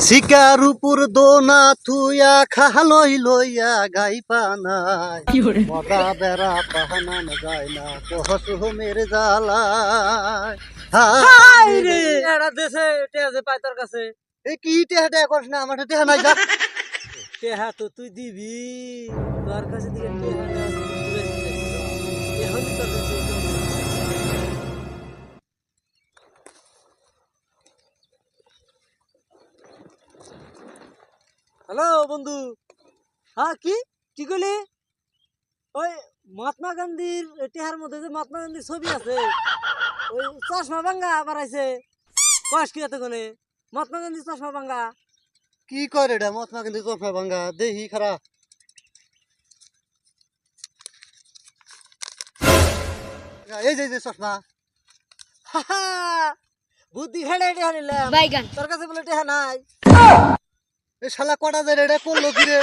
শিকার উপর দোনা থুয়া খালই লইয়া গাই পানাই মদা বেড়া পাহানান যায় না কহস মেরে জ্বালায়। হায় রে! এরা দেশে যে পায় তোর কাছে। এ কি টেহা টেহা করিস না আমার টেহা নাই যা। টেহা তো তুই দিবি। তোর কাছে থেকে টেহা হ্যালো বন্ধু। হ্যাঁ কি? কি কইলি? ওই মহাত্মা গান্ধীর টেহার মধ্যে যে মহাত্মা গান্ধীর ছবি আছে ওই চশমা ভাঙ্গা বাড়াইছে কষ্ট কি এতক্ষণে? মহাত্মা গান্ধীর চশমা ভাঙ্গা। কি করে এটা? মহাত্মা গান্ধী চোখা ভাঙ্গা। দেহি খারা এই যে এই যে চশমা। বুদ্ধি হেডে টেহা নিলাম। বাইগান। তোর কাছে বলে টেহা নাই। এ শালা কটা যে রেডে করল কি রে